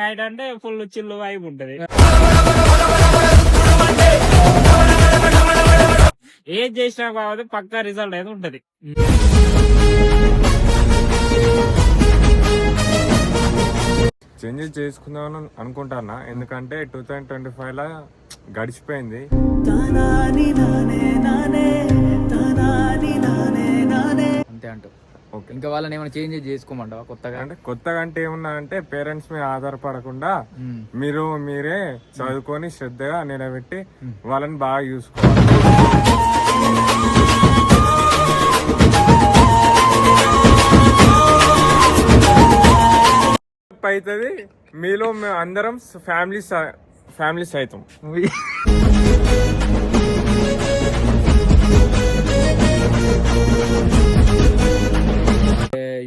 Night అంటే full చిల్లు vibe ఉంటది. ఏది చేసినా కావాలి పక్కా రిజల్ట్ అయితే ఉంటది. చేంజెస్ చేసుకుందామని అనుకుంటానా ఎందుకంటే టూ థౌజండ్ ట్వంటీ ఫైవ్ లా గడిచిపోయింది అంతే అంటూ ఓకే ఇంకా వాళ్ళని ఏమైనా చేంజ్ చేసుకోమంటావా కొత్తగా? అంటే కొత్తగా అంటే ఏమన్నా అంటే పేరెంట్స్ మీద ఆధారపడకుండా. మీరు మీరే చదువుకొని శ్రద్ధగా నిలబెట్టి. వాళ్ళని బాగా చూసుకోవాలి. అవుతుంది మీలో మేము అందరం ఫ్యామిలీ ఫ్యామిలీస్ అవుతాం.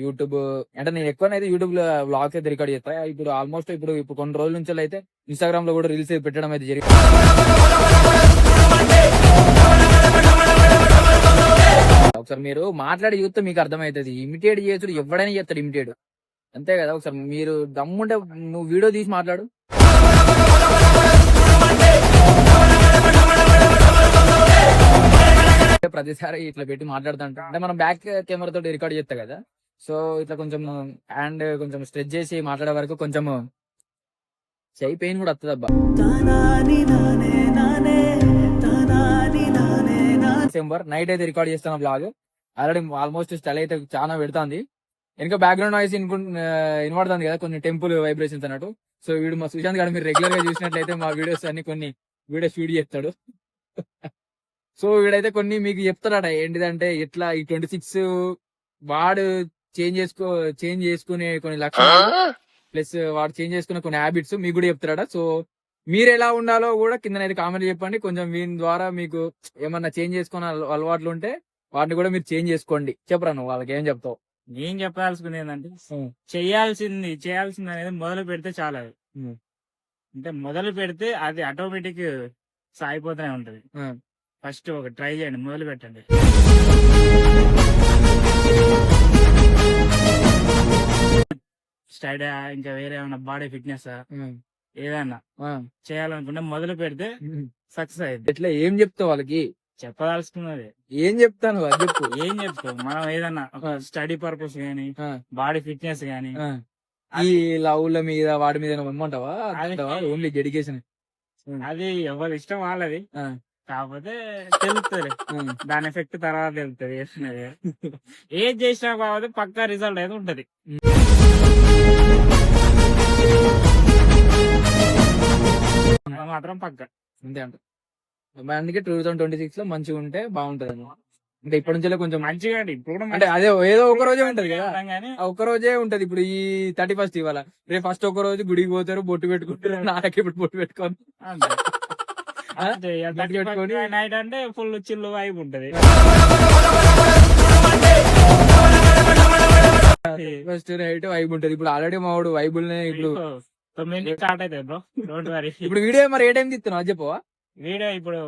యూట్యూబ్ అంటే నేను ఎక్కువనైతే యూట్యూబ్లో బ్లాగ్స్ అయితే రికార్డ్ చేస్తా. ఇప్పుడు ఆల్మోస్ట్ ఇప్పుడు ఇప్పుడు కొన్ని రోజుల నుంచి అయితే ఇన్స్టాగ్రామ్లో కూడా రీల్స్ పెట్టడం అయితే జరిగింది. ఒకసారి మీరు మాట్లాడి చూస్తే మీకు అర్థమవుతుంది. ఇమిటేట్ చేసుడు ఎవడైనా చేస్తాడు ఇమిటేట్ అంతే కదా ఒకసారి మీరు దమ్ముంటే నువ్వు వీడియో తీసి మాట్లాడు. ప్రతిసారి ఇట్లా పెట్టి మాట్లాడుతుంటా. అంటే మనం బ్యాక్ కెమెరా తోటి రికార్డ్ చేస్తా కదా. సో ఇట్లా కొంచెం హ్యాండ్ కొంచెం స్ట్రెచ్ చేసి మాట్లాడే వరకు కొంచెం చెయ్యి పెయిన్ కూడా వస్తుంది అబ్బా. డిసెంబర్ నైట్ అయితే రికార్డ్ చేస్తాను బ్లాగ్ ఆల్రెడీ ఆల్మోస్ట్ స్టైల్ అయితే చాలా పెడుతుంది. ఇంకా బ్యాక్గ్రౌండ్ నాయిస్ వినబడుతుంది కదా కొన్ని టెంపుల్ వైబ్రేషన్స్ అన్నట్టు. సో వీడు మా సుశాంత్ గారు మీరు రెగ్యులర్గా చూసినట్లయితే మా వీడియోస్ అన్ని కొన్ని వీడియోస్ షూట్ చేస్తాడు. సో వీడైతే కొన్ని మీకు చెప్తాడట ఏంటిదంటే ఎట్లా ఈ ట్వంటీ సిక్స్ వాడు చేంజ్ చేసుకో చేంజ్ చేసుకునే కొన్ని లక్షణాలు ప్లస్ వాడు చేంజ్ చేసుకునే కొన్ని హ్యాబిట్స్ మీకు కూడా చెప్తాడట. సో మీరు ఎలా ఉండాలో కూడా కింద కామెంట్ చెప్పండి. కొంచెం వీని ద్వారా మీకు ఏమన్నా చేంజ్ చేసుకున్న అల- అలవాట్లు ఉంటే వాటిని కూడా మీరు చేంజ్ చేసుకోండి. చెప్పరా నువ్వు వాళ్ళకి ఏం చెప్తావు? నేను చెప్పాల్సింది ఏంటంటే చేయాల్సింది చేయాల్సింది అనేది మొదలు పెడితే చాలా. అంటే మొదలు పెడితే అది ఆటోమేటిక్ సాగిపోతూనే ఉంటది. ఫస్ట్ ఒక ట్రై చేయండి మొదలు పెట్టండి. స్టైడ్ ఇంకా వేరే ఏమైనా బాడీ ఫిట్నెస్. ఏదైనా. చేయాలనుకుంటే మొదలు పెడితే. సక్సెస్ అయింది ఎట్లా ఏం చెప్తావు వాళ్ళకి? చెప్పదలుచుకున్నది. ఏం చెప్తాను చెప్పు. ఏం చెప్తాం మనం ఏదన్నా. స్టడీ పర్పస్ గానీ. బాడీ ఫిట్నెస్ గానీ. ఈ లవ్ల మీద వాడి మీద ఇమ్మంటావా ఓన్లీ డెడికేషన్ అది ఎవరి ఇష్టం వాళ్ళది. కాకపోతే తెలుస్తుంది దాని ఎఫెక్ట్ తర్వాత తెలుస్తుంది ఏది చేసినా కాకపోతే పక్కా రిజల్ట్ అయితే ఉంటది. మాత్రం పక్క. అంతే అంట. మరి అందుకే టూ థౌసండ్ ట్వంటీ సిక్స్లో మంచిగా ఉంటే బాగుంటది అంటే ఇప్పటి నుంచే కొంచెం మంచిగా ఇప్పుడు అంటే అదే ఏదో ఒక రోజే ఉంటది కదా. ఒక్క రోజే ఉంటది. ఇప్పుడు ఈ థర్టీ ఫస్ట్ ఇవాళ. రేపు ఫస్ట్ ఒక రోజు గుడికి పోతారు బొట్టు పెట్టుకుంటారు నాకే ఇప్పుడు బొట్టు పెట్టుకొని. నైట్ అంటే ఫుల్ చిల్లు వైబ్ ఉంటది. ఫస్ట్ నైట్ వైబ్ ఉంటది. ఇప్పుడు ఆల్రెడీ మా వాడు వైబుల్ ఇప్పుడు తొమ్మిది స్టార్ట్ అవుతాయి బ్రో డోంట్ వరీ ఇప్పుడు వీడియో మరి ఏ టైం తీస్తున్నావు? అది చెప్పవా? వీడియో ఇప్పుడు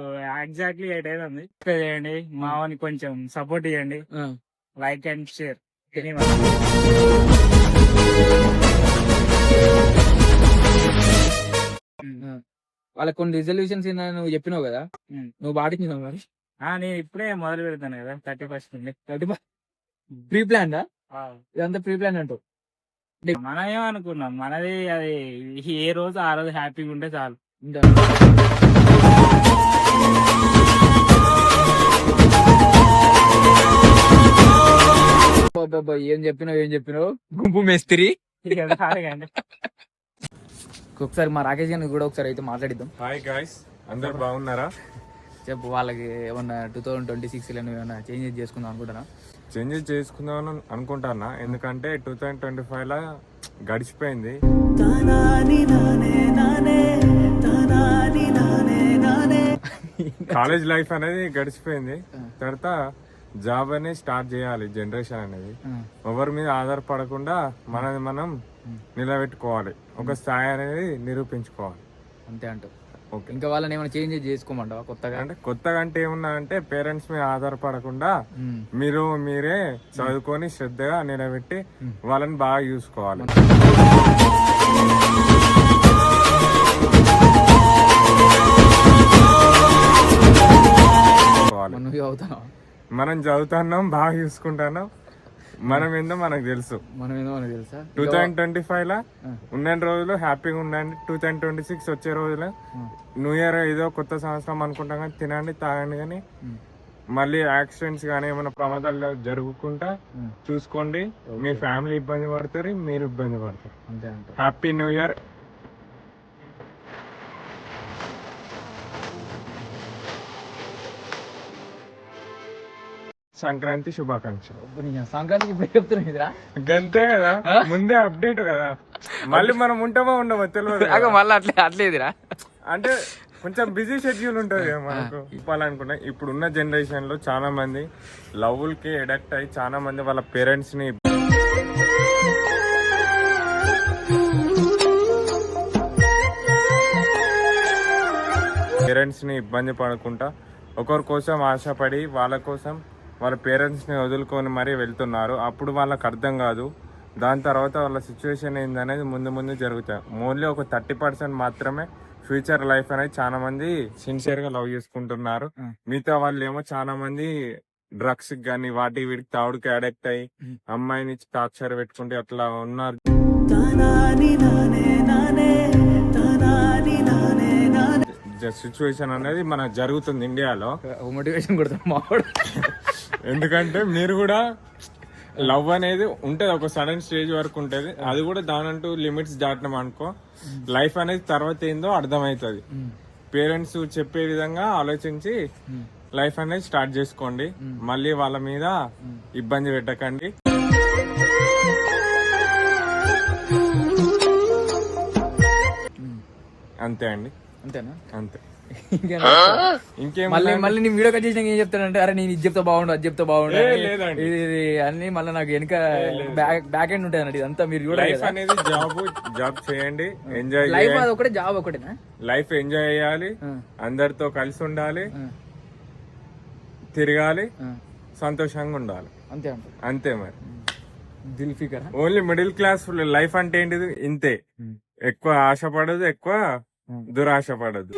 ఎగ్జాక్ట్లీ ఎయిట్ అవుతుంది చేయండి. మావని కొంచెం సపోర్ట్ చేయండి. లైక్ అండ్ షేర్ వాళ్ళకి కొన్ని రిజల్యూషన్స్ నువ్వు చెప్పినావు కదా. నువ్వు పాటించినావు మరి? నేను ఇప్పుడే మొదలు పెడతాను కదా థర్టీ ఫస్ట్ నుండి. ప్రీ ప్లాన్ ఇదంతా ప్రీ ప్లాన్ అంటూ మనం ఏమనుకున్నాం మనది అది ఏ రోజు ఆ రోజు హ్యాపీగా ఉంటే చాలు. ఏం చెప్పినావు ఏం చెప్పినావు? గుంపు మేస్త్రి. ఒకసారి మా రాకేష్ గారిని కూడా ఒకసారి అయితే మాట్లాడిద్దాం. హాయ్ గాయస్ అందరు బాగున్నారా? చెప్పు వాళ్ళకి ఏమన్నా టూ థౌసండ్ ట్వంటీ సిక్స్లో ఏమన్నా చేంజెస్ చేసుకుందాం అనుకుంటున్నా చేంజెస్ చేసుకుందామని అనుకుంటానా? ఎందుకంటే టూ థౌజండ్ ట్వంటీ ఫైవ్ లా గడిచిపోయింది. కాలేజ్ లైఫ్ అనేది గడిచిపోయింది. తర్వాత జాబ్ అనేది స్టార్ట్ చేయాలి జనరేషన్ అనేది. ఎవరి మీద ఆధారపడకుండా మనది మనం నిలబెట్టుకోవాలి. ఒక స్థాయి అనేది నిరూపించుకోవాలి. అంతే అంటూ ఇంకా వాళ్ళని ఏమైనా చేంజ్ చేసుకోమంటావా కొత్తగా? అంటే కొత్తగా అంటే ఏమన్నా అంటే పేరెంట్స్ మీద ఆధారపడకుండా మీరు మీరే చదువుకొని శ్రద్ధగా నిలబెట్టి వాళ్ళని బాగా చూసుకోవాలి మనం చదువుతున్నాం బాగా చూసుకుంటున్నాం. మనం ఏందో మనకు తెలుసు. మనం ఏదో మనకు తెలుసా? టూ థౌజండ్ ట్వంటీ ఫైవ్ లా. ఉన్న రోజులు హ్యాపీగా ఉండండి. టూ థౌజండ్ ట్వంటీ సిక్స్ వచ్చే రోజులు న్యూ ఇయర్ ఏదో కొత్త సంవత్సరం అనుకుంటాం కానీ తినండి తాగండి కానీ. మళ్ళీ యాక్సిడెంట్స్ కానీ ఏమైనా ప్రమాదాలు జరుగుకుంటా. చూసుకోండి. మీ ఫ్యామిలీ ఇబ్బంది పడతారు మీరు ఇబ్బంది పడతారు. Happy new year. సంక్రాంతి శుభాకాంక్షలు. సంక్రాంతికి ఇప్పుడు చెప్తున్నాను ఇదిరా? గంతే కదా? ముందే అప్డేట్ కదా. మళ్ళీ మనం ఉంటామో ఉండమో తెలియదు. మళ్ళీ అట్లే అట్లేదురా అంటే కొంచెం బిజీ షెడ్యూల్ ఉంటుంది మనకు. చెప్పాలనుకున్నా ఇప్పుడున్న జనరేషన్లో చాలా మంది లవ్వులకి అడాక్ట్ అయ్యి చాలా మంది వాళ్ళ పేరెంట్స్ని పేరెంట్స్ని ఇబ్బంది పడకుండా ఒకరి కోసం ఆశపడి వాళ్ళ కోసం వాళ్ళ పేరెంట్స్ని వదులుకొని మరీ వెళ్తున్నారు. అప్పుడు వాళ్ళకి అర్థం కాదు. దాని తర్వాత వాళ్ళ సిచ్యువేషన్ ఏందనేది ముందు ముందు జరుగుతాయి. ఓన్లీ ఒక థర్టీ పర్సెంట్ మాత్రమే ఫ్యూచర్ లైఫ్ అనేది చాలా మంది సిన్సియర్గా లవ్ చేసుకుంటున్నారు. మిగతా వాళ్ళు ఏమో చాలా మంది డ్రగ్స్ గాని వాటి వీటికి తావుడికి అడిక్ట్ అయ్యి. అమ్మాయిని టార్చర్ పెట్టుకుంటే అట్లా ఉన్నారు. సిచ్యువేషన్ అనేది మన జరుగుతుంది ఇండియాలో మోటివేషన్ కొడతాను మావాడు ఎందుకంటే మీరు కూడా లవ్ అనేది ఉంటది ఒక సడన్ స్టేజ్ వరకు ఉంటది. అది కూడా దానంటూ లిమిట్స్ దాటడం అనుకో లైఫ్ అనేది తర్వాత ఏందో అర్థమవుతుంది. పేరెంట్స్ చెప్పే విధంగా ఆలోచించి లైఫ్ అనేది స్టార్ట్ చేసుకోండి. మళ్ళీ వాళ్ళ మీద ఇబ్బంది పెట్టకండి. అంతే అండి. అంతేనా? అంతే? ఇంకేం మళ్ళీ మళ్ళీ నీ వీడియో కట్ చేసినాక ఏం చెప్తానంటే అరే నేను ఇది చెప్తా బాగుండు అది చెప్తా బాగుండు. ఇది ఇది అన్ని మళ్ళీ నాకు వెనక బ్యాక్ బ్యాక్ ఎండ్ ఉంటుంది అన్నట్టు ఇదంతా మీరు లైఫ్ అనేది జాబ్ జాబ్ చేయండి ఎంజాయ్ లైఫ్ అది ఒకటే జాబ్ ఒకటేనా లైఫ్ ఎంజాయ్ చేయాలి అందరితో కలిసి ఉండాలి తిరగాలి. సంతోషంగా ఉండాలి. అంతే అంతే మరి. దిల్ ఫికర్? ఓన్లీ మిడిల్ క్లాస్ లైఫ్ అంటే ఏంటిది? ఇంతే. ఎక్కువ ఆశపడదు ఎక్కువ దురాశ పడదు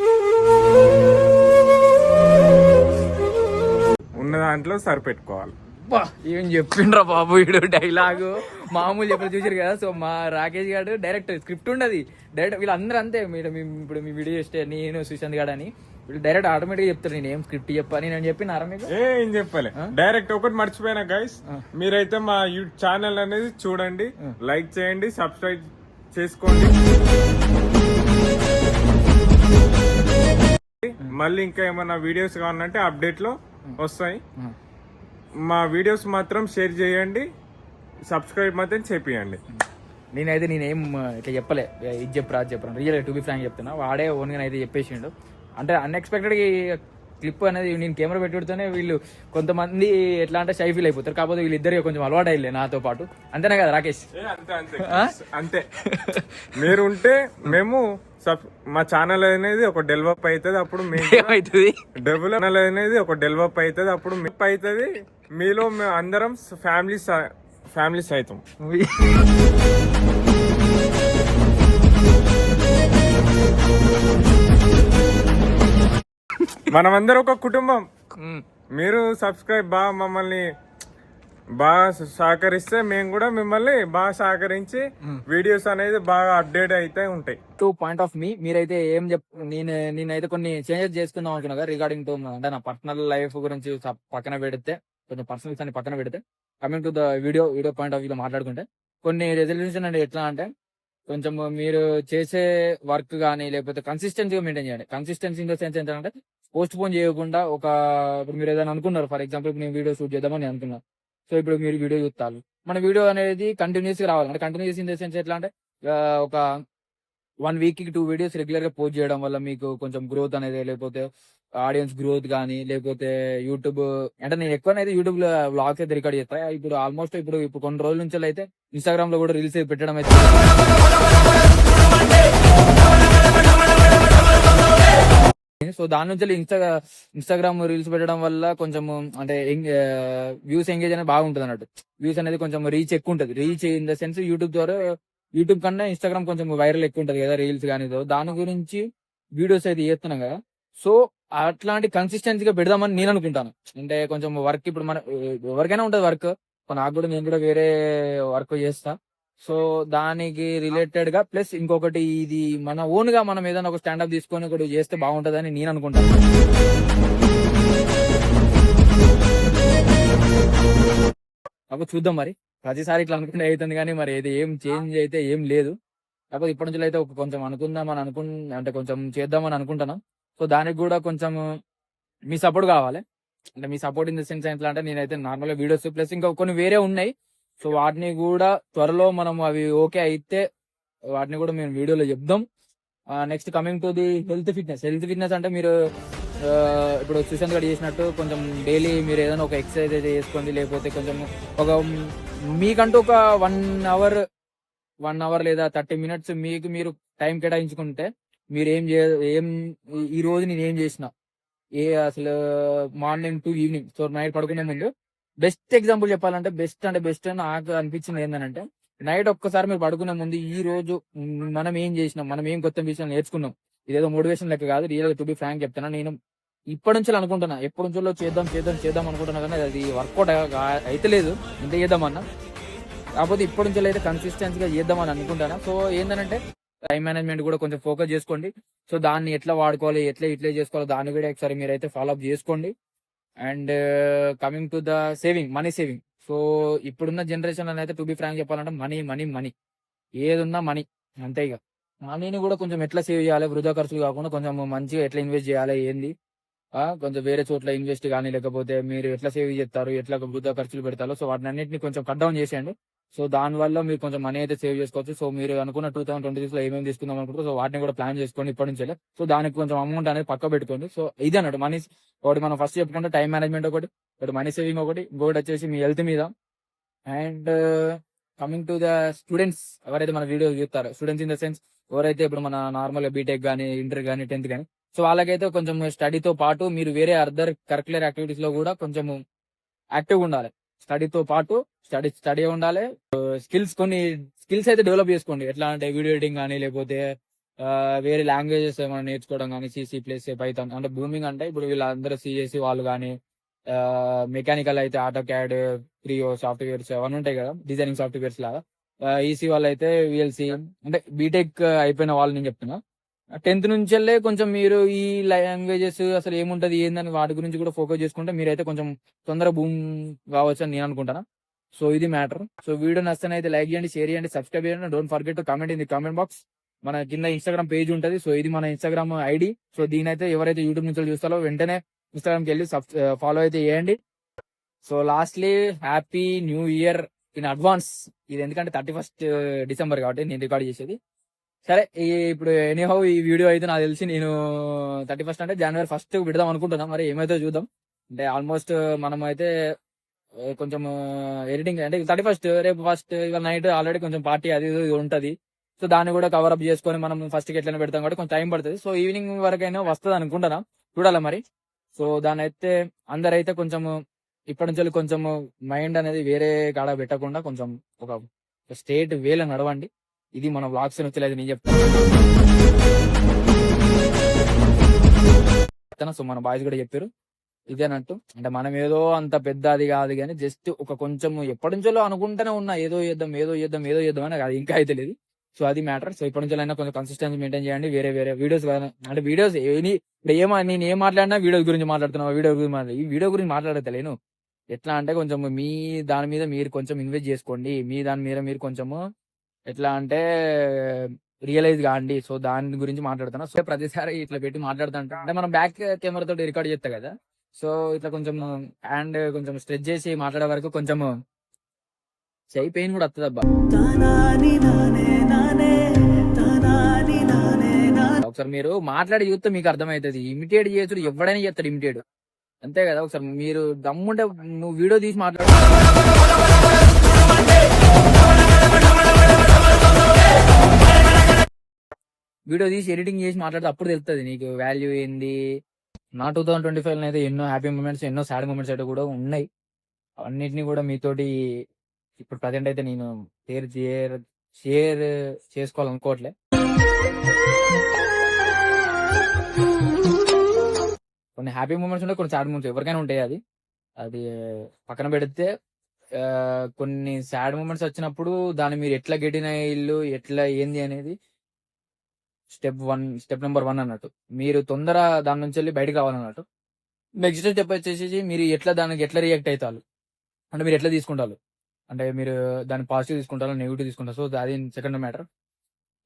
ఉన్న దాంట్లో సరిపెట్టుకోవాలి. బా ఏం చెప్పిండ్రా బాబు వీడు డైలాగు? మామూలు చెప్పి చూసారు కదా సో మా రాకేష్ గారు డైరెక్ట్ స్క్రిప్ట్ ఉండదు. డైరెక్ట్ వీళ్ళందరూ అంతే మీరు మీ- ఇప్పుడు మీ వీడియో చేస్తే నేను సుశాంత్ గారు అని. వీళ్ళు డైరెక్ట్ ఆటోమేటిక్ చెప్తారు నేను ఏం స్క్రిప్ట్ చెప్పని నేను చెప్పిన ఏ ఏం చెప్పలే. డైరెక్ట్ ఒకటి మర్చిపోయినా గైస్ మీరైతే మా యూ ఛానల్ అనేది చూడండి లైక్ చేయండి సబ్స్క్రైబ్ చేసుకోండి. మళ్ళీ ఇంకా ఏమైనా వీడియోస్ కావాలంటే అప్డేట్లో వస్తాయి. మా వీడియోస్ మాత్రం షేర్ చేయండి సబ్స్క్రైబ్ మాత్రం చేపియండి. నేనైతే నేనేం ఇట్లా చెప్పలే. ఇది చెప్పరా అది చెప్పరా రియల్ టు బి ఫ్రాంక్ చెప్తున్నా. వాడే ఓన్గా అయితే చెప్పేసిండు. అంటే అన్ఎక్స్పెక్టెడ్ క్లిప్ అనేది నేను కెమెరా పెట్టుడితోనే వీళ్ళు కొంతమంది ఎట్లా అంటే షై ఫీల్ అయిపోతారు. కాకపోతే వీళ్ళిద్దరు కొంచెం అలవాటు అయ్యలే నాతో పాటు. అంతేనా కదా రాకేష్? అంతే అంతే. మీరు ఉంటే మేము సబ్ మా ఛానల్ అనేది ఒక డెవలప్ అవుతుంది అప్పుడు మేము ఏమైతుంది? డెవలప్ అనేది ఒక డెవలప్ అవుతుంది అప్పుడు మిప్ అవుతుంది మీలో మేము అందరం ఫ్యామిలీ ఫ్యామిలీ సైతం మనమందరం ఒక కుటుంబం. మీరు సబ్స్క్రైబ్ బాగా మమ్మల్ని బాగా సహకరిస్తే మేము కూడా మిమ్మల్ని బాగా సహకరించి వీడియోస్ అనేది బాగా అప్డేట్ అయితే ఉంటాయి. టు పాయింట్ ఆఫ్ మీ మీరైతే ఏం చెప్ నేను నేనైతే కొన్ని చేంజెస్ చేసుకుందాం అనుకున్నా రిగార్డింగ్ టు అంటే నా పర్సనల్ లైఫ్ గురించి పక్కన పెడితే కొంచెం పర్సనల్స్ అని పక్కన పెడితే coming to the video video point of view మాట్లాడుకుంటే కొన్ని రెజల్యూషన్ అంటే ఎట్లా అంటే కొంచెం మీరు చేసే వర్క్ కానీ లేకపోతే కన్సిస్టెన్సీగా మెయింటైన్ చేయండి. కన్సిస్టెన్సీ ఇన్ ద సెన్స్ ఏంటంటే పోస్ట్ పోన్ చేయకుండా ఒక ఇప్పుడు మీరు ఏదైనా అనుకున్నారు ఫర్ ఎగ్జాంపుల్ నేను వీడియో షూట్ చేద్దామని అనుకున్నా సో ఇప్పుడు మీరు వీడియో చూస్తారు. మన వీడియో అనేది కంటిన్యూస్గా రావాలి. అంటే కంటిన్యూస్ ఇన్ ద సెన్స్ ఎట్లా అంటే ఒక వన్ వీక్కి టూ వీడియోస్ రెగ్యులర్గా పోస్ట్ చేయడం వల్ల మీకు కొంచెం గ్రోత్ అనేది లేకపోతే ఆడియన్స్ గ్రోత్ కానీ లేకపోతే యూట్యూబ్ అంటే నేను ఎక్కువనైతే యూట్యూబ్లో వ్లాగ్స్ అయితే రికార్డ్ చేస్తాను ఇప్పుడు ఆల్మోస్ట్ ఇప్పుడు ఇప్పుడు కొన్ని రోజుల నుంచి అయితే ఇన్స్టాగ్రామ్లో కూడా రీల్స్ పెట్టడం అయితే సో దాని నుంచి ఇన్స్టా ఇన్స్టాగ్రామ్ రీల్స్ పెట్టడం వల్ల కొంచెం అంటే వ్యూస్ ఎంగేజ్ అనేది బాగుంటుంది అన్నట్టు. వ్యూస్ అనేది కొంచెం రీచ్ ఎక్కువ ఉంటుంది reach in the sense YouTube ద్వారా యూట్యూబ్ కన్నా ఇన్స్టాగ్రామ్ కొంచెం వైరల్ ఎక్కువ ఉంటుంది కదా రీల్స్ కానీ దాని గురించి వీడియోస్ అయితే చేస్తున్నాం కదా. సో అట్లాంటి కన్సిస్టెన్సీగా పెడదామని నేను అనుకుంటాను. అంటే కొంచెం వర్క్ ఇప్పుడు మన ఎవరికైనా ఉంటుంది వర్క్. నాకు కూడా నేను కూడా వేరే వర్క్ చేస్తా. సో దానికి రిలేటెడ్గా ప్లస్ ఇంకొకటి ఇది మన ఓన్గా మనం ఏదైనా ఒక స్టాండప్ తీసుకొని ఒకటి చేస్తే బాగుంటదని నేను అనుకుంటాను. కాకపోతే చూద్దాం మరి. ప్రతిసారి ఇట్లా అనుకుంటే అవుతుంది కానీ మరి ఏది ఏం చేంజ్ అయితే ఏం లేదు. కాకపోతే ఇప్పటి నుంచి అయితే కొంచెం అనుకుందాం అని అనుకు అంటే కొంచెం చేద్దామని అనుకుంటున్నాం సో దానికి కూడా కొంచెం మీ సపోర్ట్ కావాలి. అంటే మీ సపోర్ట్ ఇన్ ద సెన్స్ ఎట్లా అంటే నేనైతే నార్మల్గా వీడియోస్ ప్లస్ ఇంకా కొన్ని వేరే ఉన్నాయి. సో వాటిని కూడా త్వరలో మనం అవి ఓకే అయితే వాటిని కూడా మేము వీడియోలో చెప్దాం. Next coming to the health fitness health fitness అంటే మీరు ఇప్పుడు సుశాంత్ గడి చేసినట్టు కొంచెం డైలీ మీరు ఏదైనా ఒక ఎక్సర్సైజ్ అయితే చేసుకోండి లేకపోతే కొంచెం ఒక మీకంటూ ఒక వన్ అవర్ వన్ అవర్ లేదా థర్టీ మినిట్స్ మీకు మీరు టైం కేటాయించుకుంటే మీరు ఏం చే ఏం ఈ- ఈ రోజు నేను ఏం చేసిన ఏ అసలు morning to evening so night పడుకునే ముందు బెస్ట్ ఎగ్జాంపుల్ చెప్పాలంటే బెస్ట్ అంటే బెస్ట్ నాకు అనిపించింది ఏంటంటే నైట్ ఒక్కసారి మీరు పడుకునే ముందు ఈ రోజు మనం ఏం చేసినాం మనం ఏం కొత్త విషయాలు నేర్చుకున్నాం ఇదేదో మోటివేషన్ లెక్క కాదు రియల్ టు బి ఫ్రాంక్ చెప్తాను నేను ఇప్పటి నుంచి అనుకుంటున్నా ఎప్పటి నుంచో చేద్దాం చేద్దాం చేద్దాం అనుకుంటున్నా కానీ అది వర్కౌట్ అయితే లేదు ఇంత చేద్దామన్నా. కాకపోతే ఇప్పటి నుంచి అయితే కన్సిస్టెన్సీగా చేద్దామని అనుకుంటాను సో ఏంటంటే టైం మేనేజ్మెంట్ కూడా కొంచెం ఫోకస్ చేసుకోండి. సో దాన్ని ఎట్లా వాడుకోవాలి ఎట్లా ఇట్లా చేసుకోవాలి దాన్ని కూడా ఒకసారి మీరు అయితే ఫాలో అప్ చేసుకోండి. And coming to the saving money saving so ఇప్పుడున్న జనరేషన్ అయితే టు బి ఫ్రాంక్ చెప్పాలంటే మనీ మనీ మనీ ఏదున్నా మనీ అంతే ఇక. మనీని కూడా కొంచెం ఎట్లా సేవ్ చేయాలి? వృధా ఖర్చులు కాకుండా కొంచెం మంచిగా ఎట్లా ఇన్వెస్ట్ చేయాలి? ఏంది? కొంచెం వేరే చోట్ల ఇన్వెస్ట్ కానీ లేకపోతే మీరు ఎట్లా సేవ్ చేస్తారు? ఎట్లా వృధా ఖర్చులు పెడతారో? సో వాటిని అన్నింటినీ కొంచెం కట్ డౌన్ చేసేయండి. సో దాని వల్ల మీరు కొంచెం మనీ అయితే సేవ్ చేసుకోవచ్చు. సో మీరు అనుకున్న టూ థౌసండ్ ట్వంటీ లో ఏమేమి తీసుకుందాం అనుకుంటారు సో వాటిని కూడా ప్లాన్ చేసుకోండి ఇప్పటి నుంచి సో దానికి కొంచెం అమౌంట్ అనేది పక్క పెట్టుకోండి. సో ఇది అన్నట్టు మనీ ఒకటి మనం ఫస్ట్ చెప్పుకుంటే టైం మేనేజ్మెంట్ ఒకటి ఒకటి మనీ సేవింగ్ ఒకటి ఇంకోటి వచ్చేసి మీ హెల్త్ మీద. And coming to the students ఎవరైతే మన వీడియో చూస్తారు స్టూడెంట్స్ ఇన్ ద సెన్స్ ఎవరైతే ఇప్పుడు మన నార్మల్ బీటెక్ కానీ ఇంటర్ కానీ టెన్త్ కానీ సో వాళ్ళకైతే కొంచెం స్టడీతో పాటు మీరు వేరే అదర్ కరికులర్ యాక్టివిటీస్లో కూడా కొంచెం యాక్టివ్ ఉండాలి. స్టడీతో పాటు స్టడీ స్టడీ ఉండాలి. స్కిల్స్ కొన్ని స్కిల్స్ అయితే డెవలప్ చేసుకోండి. ఎట్లా అంటే వీడియో ఎడిటింగ్ కానీ లేకపోతే వేరే లాంగ్వేజెస్ ఏమైనా నేర్చుకోవడం కానీ సిసి ప్లస్ పైథాన్ అంటే బూమింగ్ అంటే ఇప్పుడు వీళ్ళందరూ సిఎస్సి వాళ్ళు కానీ మెకానికల్ అయితే ఆటో క్యాడ్ క్రియో సాఫ్ట్వేర్స్ అవన్నీ ఉంటాయి కదా డిజైనింగ్ సాఫ్ట్వేర్స్ లాగా. ఈసీ వాళ్ళు అయితే విఎల్సి అంటే బీటెక్ అయిపోయిన వాళ్ళు నేను చెప్తున్నా. టెన్త్ నుంచి వెళ్ళే కొంచెం మీరు ఈ లాంగ్వేజెస్ అసలు ఏముంటది ఏందని వాటి గురించి కూడా ఫోకస్ చేసుకుంటే మీరైతే కొంచెం తొందర బూమ్ కావచ్చు అని నేను అనుకుంటాను? సో ఇది మ్యాటర్. సో వీడియో నచ్చితే అయితే లైక్ చేయండి షేర్ చేయండి సబ్స్క్రైబ్ చేయండి. Don't forget to comment in the comment box మన కింద ఇన్స్టాగ్రామ్ పేజ్ ఉంటుంది. సో ఇది మన ఇన్స్టాగ్రామ్ ఐడి సో దీని అయితే ఎవరైతే యూట్యూబ్ నుంచి చూస్తారో వెంటనే ఇన్స్టాగ్రామ్కి వెళ్ళి ఫాలో అయితే చేయండి. So lastly happy new year in advance ఇది ఎందుకంటే థర్టీ ఫస్ట్ డిసెంబర్ కాబట్టి నేను రికార్డ్ చేసేది. సరే ఈ ఇప్పుడు ఎనీహౌ ఈ వీడియో అయితే నాకు తెలిసి నేను థర్టీ ఫస్ట్ అంటే జనవరి ఫస్ట్ పెడదాం అనుకుంటున్నాం. మరి ఏమైతే చూద్దాం. అంటే ఆల్మోస్ట్ మనం అయితే కొంచెం ఎడిటింగ్ అంటే థర్టీ ఫస్ట్ రేపు ఫస్ట్ ఇవాళ నైట్ ఆల్రెడీ కొంచెం పార్టీ అది ఇది ఉంటది. సో దాన్ని కూడా కవర్ అప్ చేసుకొని మనం ఫస్ట్కి ఎట్లైనా పెడతాం కాబట్టి కొంచెం టైం పడుతుంది. సో ఈవినింగ్ వరకైనా వస్తుంది అనుకుంటున్నా. చూడాలి మరి? సో దాని అయితే అందరైతే కొంచెం ఇప్పటి నుంచి కొంచెం మైండ్ అనేది వేరే కాడ పెట్టకుండా కొంచెం ఒక స్టేట్ వేలో నడవండి. ఇది మన వ్లాగ్స్ వచ్చలేదు నేను చెప్తాను? సో మన బాయ్స్ కూడా చెప్పారు. ఇదేనట్టు అంటే మనం ఏదో అంత పెద్ద అది కాదు కానీ జస్ట్ ఒక కొంచెం ఎప్పటి నుంచో అనుకుంటూనే ఉన్నా ఏదో చేద్దాం ఏదో చేద్దాం ఏదో చేద్దాం అని అది ఇంకా అయితే లేదు. సో అది మ్యాటర్ సో ఇప్పటి నుంచి అయినా కొంచెం కన్సిస్టెన్సీ మెయింటైన్ చేయండి. వేరే వేరే వీడియోస్ అంటే వీడియోస్ ఏని ఏమో నేను ఏం మాట్లాడినా వీడియో గురించి మాట్లాడుతున్నావు? వీడియో గురించి మాట్లాడు ఈ వీడియో గురించి మాట్లాడతలేను ఎట్లా అంటే కొంచెం మీ దాని మీద మీరు కొంచెం ఇన్వెస్ట్ చేసుకోండి. మీ దాని మీద మీరు కొంచెము ఎట్లా అంటే రియలైజ్ కాండి సో దాని గురించి మాట్లాడుతున్నా. సో ప్రతిసారి ఇట్లా పెట్టి మాట్లాడుతుంటా. అంటే మనం బ్యాక్ కెమెరా తోటి రికార్డ్ చేస్తా కదా. సో ఇట్లా కొంచెం హ్యాండ్ కొంచెం స్ట్రెచ్ చేసి మాట్లాడే వరకు కొంచెం చెయ్యి పెయిన్ కూడా వస్తుంది అబ్బా. ఒకసారి మీరు మాట్లాడి చూస్తే మీకు అర్థమవుతుంది. ఇమిటేట్ చేసుడు ఎవడైనా చేస్తాడు ఇమిటేట్. అంతే కదా ఒకసారి మీరు దమ్ముంటే నువ్వు వీడియో తీసి మాట్లాడు. వీడియో తీసి ఎడిటింగ్ చేసి మాట్లాడితే అప్పుడు తెలుస్తుంది నీకు వాల్యూ ఏంది? నా టూ థౌసండ్ ట్వంటీ ఫైవ్ అయితే ఎన్నో హ్యాపీ మూమెంట్స్ ఎన్నో సాడ్ మూమెంట్స్ అయితే కూడా ఉన్నాయి. అన్నిటిని కూడా మీతోటి ఇప్పుడు ప్రజెంట్ అయితే నేను షేర్ షేర్ షేర్ చేసుకోవాలనుకోవట్లే. కొన్ని హ్యాపీ మూమెంట్స్ ఉంటాయి కొన్ని సాడ్ మూమెంట్స్ ఎవరికైనా ఉంటాయి అది. అది పక్కన పెడితే కొన్ని సాడ్ మూమెంట్స్ వచ్చినప్పుడు దాన్ని మీరు ఎట్లా గెటిన ఇల్లు ఎట్లా ఏంది అనేది step one step number one అన్నట్టు. మీరు తొందర దాని నుంచి వెళ్ళి బయటకు రావాలన్నట్టు. నెక్స్ట్ స్టెప్ వచ్చేసి మీరు ఎట్లా దానికి ఎట్లా రియాక్ట్ అవుతారు అంటే మీరు ఎట్లా తీసుకుంటారు? అంటే మీరు దాన్ని పాజిటివ్ తీసుకుంటారు నెగిటివ్ తీసుకుంటారు? సో అది సెకండ్ మ్యాటర్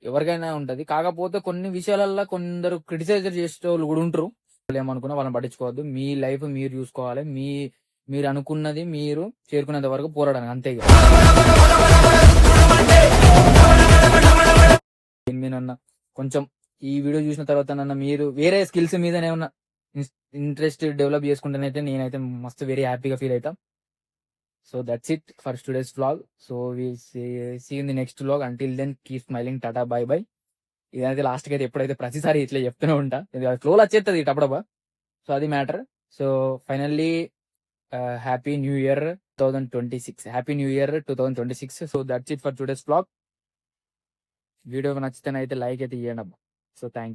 ఎవరికైనా ఉంటుంది. కాకపోతే కొన్ని విషయాలల్లో కొందరు క్రిటిసైజ్ చేసే వాళ్ళు కూడా ఉంటారు. వాళ్ళు ఏమనుకున్నా వాళ్ళని పట్టించుకోవద్దు. మీ లైఫ్ మీరు చూసుకోవాలి. మీ మీరు అనుకున్నది మీరు చేరుకునేంత వరకు పోరాడాలి అంతే ఇక. దీని మీద కొంచెం ఈ వీడియో చూసిన తర్వాత నన్ను మీరు వేరే స్కిల్స్ మీద ఏమన్నా ఇంట్రెస్ట్ డెవలప్ చేసుకుంటేనైతే నేనైతే మస్తు వెరీ హ్యాపీగా ఫీల్ అవుతాం so that's it for today's vlog so we see in the next vlog until then keep smiling tata bye bye ఇదైతే లాస్ట్ అయితే ఎప్పుడైతే ప్రతిసారి ఇట్లా చెప్తూనే ఉంటా. ఫ్లో వచ్చేస్తుంది అప్పుడప్పుడు సో అది matter so finally happy new year two thousand twenty six happy new year two thousand twenty six so that's it for today's blog video నచ్చితేనైతే like అయితే ఇవ్వండి సో థ్యాంక్